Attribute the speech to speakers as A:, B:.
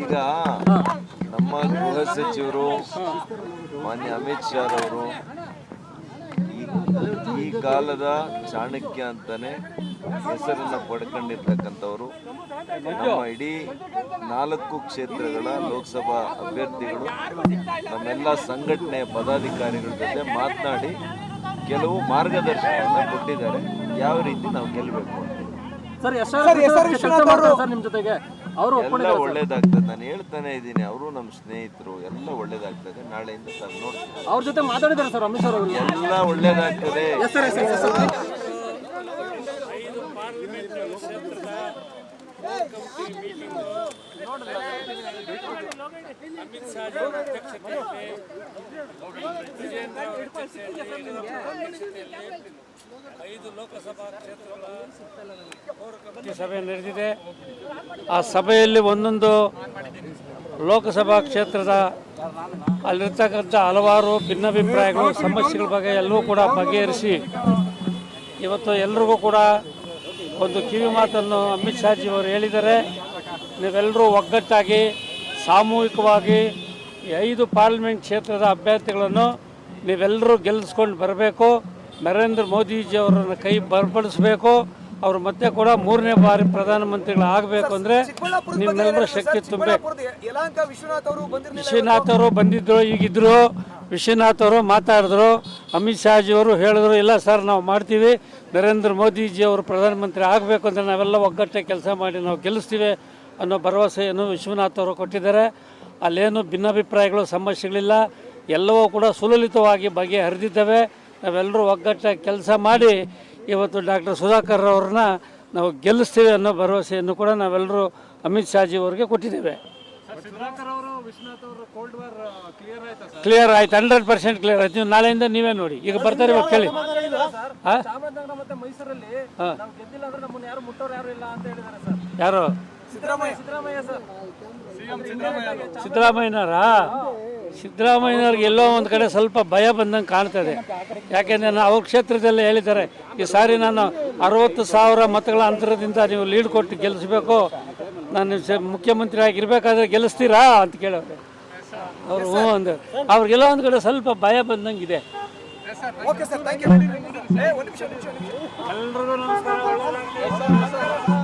A: ಈಗ ನಮ್ಮ ಗೃಹ ಸಚಿವರು, ಮಾನ್ಯ ಅಮಿತ್ ಶಾ ಅವರು ಈ ಕಾಲದ ಚಾಣಕ್ಯ ಅಂತಾನೆ ಹೆಸರನ್ನು ಪಡ್ಕೊಂಡಿರ್ತಕ್ಕಂಥವ್ರು. ನಮ್ಮ ಇಡೀ ನಾಲ್ಕು ಕ್ಷೇತ್ರಗಳ ಲೋಕಸಭಾ ಅಭ್ಯರ್ಥಿಗಳು, ನಮ್ಮೆಲ್ಲ ಸಂಘಟನೆ ಪದಾಧಿಕಾರಿಗಳ ಜೊತೆ ಮಾತನಾಡಿ ಕೆಲವು ಮಾರ್ಗದರ್ಶನವನ್ನು ಕೊಟ್ಟಿದ್ದಾರೆ. ಯಾವ ರೀತಿ ನಾವು ಗೆಲ್ಲಬೇಕು
B: ಸರ್ ಸರ್ ನಿಮ್ಮ ಜೊತೆಗೆ. ಅವರು
A: ಒಳ್ಳೇದಾಗ್ತದೆ. ನಾನು ಹೇಳ್ತಾನೆ ಇದ್ದೀನಿ. ಅವರು ನಮ್ಮ ಸ್ನೇಹಿತರು. ಎಲ್ಲ ಒಳ್ಳೇದಾಗ್ತದೆ. ನಾಳೆಯಿಂದ ಸರ್ ನೋಡಿ
B: ಅವ್ರ ಜೊತೆ ಮಾತಾಡಿದ್ದಾರೆ ಸರ್ ಅಮಿತ್ ಸರ್ ಅವರು.
A: ಎಲ್ಲ ಒಳ್ಳೇದಾಗ್ತದೆ.
C: ಸಭೆ ನಡೆದಿದೆ. ಆ ಸಭೆಯಲ್ಲಿ ಒಂದೊಂದು ಲೋಕಸಭಾ ಕ್ಷೇತ್ರದ ಅಲ್ಲಿರ್ತಕ್ಕಂಥ ಹಲವಾರು ಭಿನ್ನಾಭಿಪ್ರಾಯಗಳು, ಸಮಸ್ಯೆಗಳ ಬಗ್ಗೆ ಎಲ್ಲವೂ ಕೂಡ ಬಗೆಹರಿಸಿ ಇವತ್ತು ಎಲ್ರಿಗೂ ಕೂಡ ಒಂದು ಕಿವಿ ಮಾತನ್ನು ಅಮಿತ್ ಶಾಜಿ ಅವರು ಹೇಳಿದ್ದಾರೆ. ನೀವೆಲ್ಲರೂ ಒಗ್ಗಟ್ಟಾಗಿ ಸಾಮೂಹಿಕವಾಗಿ ಐದು ಪಾರ್ಲಿಮೆಂಟ್ ಕ್ಷೇತ್ರದ ಅಭ್ಯರ್ಥಿಗಳನ್ನು ನೀವೆಲ್ಲರೂ ಗೆಲ್ಲಿಸ್ಕೊಂಡು ಬರಬೇಕು. ನರೇಂದ್ರ ಮೋದಿಜಿ ಅವರನ್ನು ಕೈ ಬರ್ಪಡಿಸಬೇಕು ಅವರು ಮತ್ತೆ ಕೂಡ ಮೂರನೇ ಬಾರಿ ಪ್ರಧಾನಮಂತ್ರಿಗಳು ಆಗಬೇಕು ಅಂದರೆ ನಿಮ್ಮೆಲ್ಲರೂ ಶಕ್ತಿ ತುಂಬಬೇಕು.
D: ವಿಶ್ವನಾಥ್ ಅವರು ಬಂದಿದ್ದರು
C: ವಿಶ್ವನಾಥ್ ಅವರು ಬಂದಿದ್ರು ಈಗಿದ್ರು. ವಿಶ್ವನಾಥ್ ಅವರು ಮಾತಾಡಿದ್ರು, ಅಮಿತ್ ಶಾಜಿ ಅವರು ಹೇಳಿದ್ರು, ಇಲ್ಲ ಸರ್, ನಾವು ಮಾಡ್ತೀವಿ, ನರೇಂದ್ರ ಮೋದಿಜಿ ಅವರು ಪ್ರಧಾನಮಂತ್ರಿ ಆಗಬೇಕು ಅಂದರೆ ನಾವೆಲ್ಲ ಒಗ್ಗಟ್ಟೆ ಕೆಲಸ ಮಾಡಿ ನಾವು ಗೆಲ್ಲಿಸ್ತೀವಿ ಅನ್ನೋ ಭರವಸೆಯನ್ನು ವಿಶ್ವನಾಥ್ ಅವರು ಕೊಟ್ಟಿದ್ದಾರೆ. ಅಲ್ಲೇನು ಭಿನ್ನಾಭಿಪ್ರಾಯಗಳು, ಸಮಸ್ಯೆಗಳಿಲ್ಲ. ಎಲ್ಲವೂ ಕೂಡ ಸುಲಲಿತವಾಗಿ ಬಗೆಹರಿದಿದ್ದಾವೆ. ನಾವೆಲ್ಲರೂ ಒಗ್ಗಟ್ಟೆ ಕೆಲಸ ಮಾಡಿ ಇವತ್ತು ಡಾಕ್ಟರ್ ಸುಧಾಕರ್ ಅವ್ರನ್ನ ನಾವು ಗೆಲ್ಲಿಸ್ತೀವಿ ಅನ್ನೋ ಭರವಸೆಯನ್ನು ಕೂಡ ನಾವೆಲ್ಲರೂ ಅಮಿತ್ ಶಾಜಿ ಅವರಿಗೆ ಕೊಟ್ಟಿದ್ದೇವೆ. ಕ್ಲಿಯರ್ ಆಯ್ತು ಹಂಡ್ರೆಡ್ ಪರ್ಸೆಂಟ್ ಕ್ಲಿಯರ್ ಆಯ್ತು. ನೀವು ನಾಳೆಯಿಂದ ನೀವೇ ನೋಡಿ. ಈಗ ಬರ್ತಾರೆ ಇವಾಗ ಕೇಳಿ. ಹಾ?
B: ಚಾಮರಾಜನಗರ ಮತ್ತೆ ಮೈಸೂರಲ್ಲಿ ನಾವು ಗೆದ್ದಿಲ್ಲ ಅಂದ್ರೆ ನಮ್ಮನ್ನ ಯಾರು ಮುಟ್ಟೋರು ಯಾರು ಇಲ್ಲ ಅಂತ ಹೇಳಿದ್ದಾರೆ ಸರ್.
C: ಯಾರು?
D: ಸಿದ್ದರಾಮಯ್ಯ
B: ಸಿದ್ದರಾಮಯ್ಯ ಸರ್.
C: ಸಿದ್ದರಾಮಯ್ಯನವರಾ? ಸಿದ್ದರಾಮಯ್ಯನವ್ರಿಗೆ ಎಲ್ಲೋ ಒಂದು ಕಡೆ ಸ್ವಲ್ಪ ಭಯ ಬಂದಂಗೆ ಕಾಣ್ತದೆ ಯಾಕೆಂದರೆ ನಾನು ಅವ್ರ ಕ್ಷೇತ್ರದಲ್ಲೇ ಹೇಳಿದ್ದಾರೆ ಈ ಸಾರಿ ನಾನು ಅರವತ್ತು ಸಾವಿರ ಮತಗಳ ಅಂತರದಿಂದ ನೀವು ಲೀಡ್ ಕೊಟ್ಟು ಗೆಲ್ಲಿಸ್ಬೇಕು ನಾನು ಮುಖ್ಯಮಂತ್ರಿ ಆಗಿರ್ಬೇಕಾದ್ರೆ ಗೆಲ್ಲಿಸ್ತೀರಾ ಅಂತ ಕೇಳೋರು ಅವ್ರು ಹ್ಞೂ ಅಂದರು. ಅವ್ರಿಗೆಲ್ಲ ಒಂದು ಕಡೆ ಸ್ವಲ್ಪ ಭಯ ಬಂದಂಗಿದೆ. ಎಲ್ಲರಿಗೂ ನಮಸ್ಕಾರ.